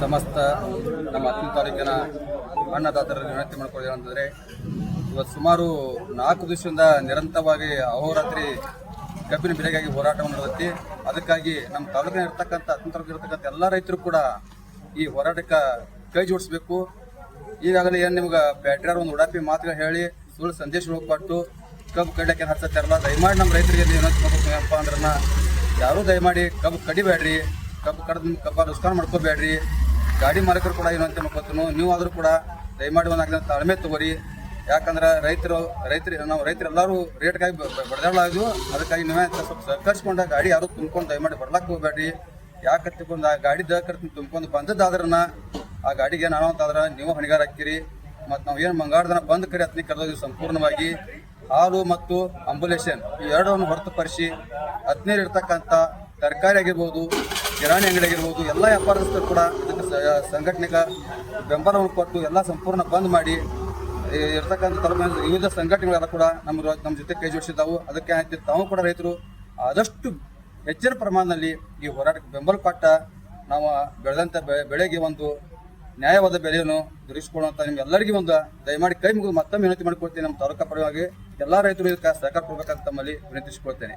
ಸಮಸ್ತ ನಮ್ಮ ಹತ್ತಿನ ತಾಲೂಕಿನ ಅನ್ನದಾತರಲ್ಲಿ ವಿನಂತಿ ಮಾಡ್ಕೊಳ್ಳೋದು ಅಂತಂದರೆ ಇವತ್ತು ಸುಮಾರು ನಾಲ್ಕು ದಿವಸದಿಂದ ನಿರಂತರವಾಗಿ ಅಹೋರಾತ್ರಿ ಕಬ್ಬಿನ ಬೆಲೆಗಾಗಿ ಹೋರಾಟವನ್ನು ನಡೆದೈತಿ. ಅದಕ್ಕಾಗಿ ನಮ್ಮ ತಾಲೂಕಿನ ಇರ್ತಕ್ಕಂಥ ಇರ್ತಕ್ಕಂಥ ಎಲ್ಲ ರೈತರು ಕೂಡ ಈ ಹೋರಾಟಕ್ಕೆ ಕೈ ಜೋಡಿಸ್ಬೇಕು. ಈಗಾಗಲೇ ಏನು ನಿಮ್ಗೆ ಬ್ಯಾಟ್ರಿಯರ್ ಒಂದು ಉಡಾಪಿ ಮಾತುಗಳು ಹೇಳಿ, ಸುಳ್ಳು ಸಂದೇಶ ಹೋಗ್ಬಾರ್ದು. ಕಬ್ಬು ಕಡ್ಲಿಕ್ಕೆ ಹಚ್ಚತ್ತಾರಲ್ಲ ದಯಮಾಡಿ ನಮ್ಮ ರೈತರಿಗೆ ಏನಪ್ಪ ಅಂದ್ರೆ ಯಾರೂ ದಯಮಾಡಿ ಕಬ್ಬು ಕಡಿಬೇಡ್ರಿ. ಕಬ್ಬು ಕಡ್ದು ಕಬ್ಬ ನುಸ್ಕಾನ್ ಮಾಡ್ಕೋಬೇಡ್ರಿ. ಗಾಡಿ ಮಾಲೀಕರು ಕೂಡ ಏನು ಅಂತ ಗೊತ್ತು ನೀವು ಆದರೂ ಕೂಡ ದಯಮಾಡಿ ಒಂದು ತಾಳ್ಮೆ ತಗೋರಿ. ಯಾಕಂದ್ರೆ ರೈತರು ರೈತರು, ನಾವು ರೈತರೆಲ್ಲರೂ ರೇಟ್ಗಾಗಿ ಬಡದಾಡಲಾಗು ಅದಕ್ಕಾಗಿ ನೀವೇ ಸ್ವಲ್ಪ ಸಹಕರಿಸ್ಕೊಂಡ ಗಾಡಿ ಯಾರು ತುಂಬ್ಕೊಂಡು ದಯಮಾಡಿ ಬರ್ಲಾಕ್ ಹೋಗ್ಬೇಡ್ರಿ. ಯಾಕೆ ಆ ಗಾಡಿ ದಕ್ಕರ್ ತುಂಬ್ಕೊಂಡು ಬಂದದ್ದಾದ್ರನ್ನ ಆ ಗಾಡಿಗೆ ನಾನು ಅಂತಾದ್ರೆ ನೀವು ಹಣಿಗಾರ ಹಾಕಿರಿ ಮತ್ತು ನಾವು ಏನು ಮಂಗಾಳದನ ಬಂದ್ ಕರಿ ಹತ್ತನೇ ಕರೆದೋಗಿ ಸಂಪೂರ್ಣವಾಗಿ ಹಾಲು ಮತ್ತು ಅಂಬುಲೇಷನ್ ಈ ಎರಡನ್ನು ಹೊರತುಪಡಿಸಿ ಹದಿನೈದು ಇರ್ತಕ್ಕಂಥ ತರಕಾರಿ ಆಗಿರ್ಬೋದು ಕಿರಾಣಿ ಅಂಗಡಿ ಆಗಿರ್ಬೋದು ಎಲ್ಲ ವ್ಯಾಪಾರಸ್ಥರು ಕೂಡ ಇದಕ್ಕೆ ಸಂಘಟನೆಗೆ ಬೆಂಬಲವನ್ನು ಕೊಟ್ಟು ಎಲ್ಲ ಸಂಪೂರ್ಣ ಬಂದ್ ಮಾಡಿ ಇರತಕ್ಕಂಥ ತಲುಪ ವಿವಿಧ ಸಂಘಟನೆಗಳೆಲ್ಲ ಕೂಡ ನಮ್ಮ ನಮ್ಮ ಜೊತೆ ಕೈ ಜೋಡಿಸಿದ್ದಾವೆ. ಅದಕ್ಕೆ ಆಯ್ತು, ತಾವು ಕೂಡ ರೈತರು ಆದಷ್ಟು ಹೆಚ್ಚಿನ ಪ್ರಮಾಣದಲ್ಲಿ ಈ ಹೋರಾಟಕ್ಕೆ ಬೆಂಬಲ ಕೊಟ್ಟ ನಾವು ಬೆಳೆದಂಥ ಬೆಳೆಗೆ ಒಂದು ನ್ಯಾಯವಾದ ಬೆಲೆಯನ್ನು ದೊರಕಿಸಿಕೊಳ್ಳುವಂತ ನಿಮ್ಗೆಲ್ಲರಿಗೂ ಒಂದು ದಯಮಾಡಿ ಕೈ ಮುಗಿದು ಮತ್ತೊಮ್ಮೆ ವಿನಂತಿ ಮಾಡಿಕೊಳ್ತೀನಿ ನಮ್ಮ ತಾಲೂಕಾ ಪರವಾಗಿ. ಎಲ್ಲ ರೈತರು ಇದಕ್ಕೆ ಸಹಕಾರ ಕೊಡ್ಬೇಕಂತ ತಮ್ಮಲ್ಲಿ ವಿನಂತಿಸಿಕೊಳ್ತೇನೆ.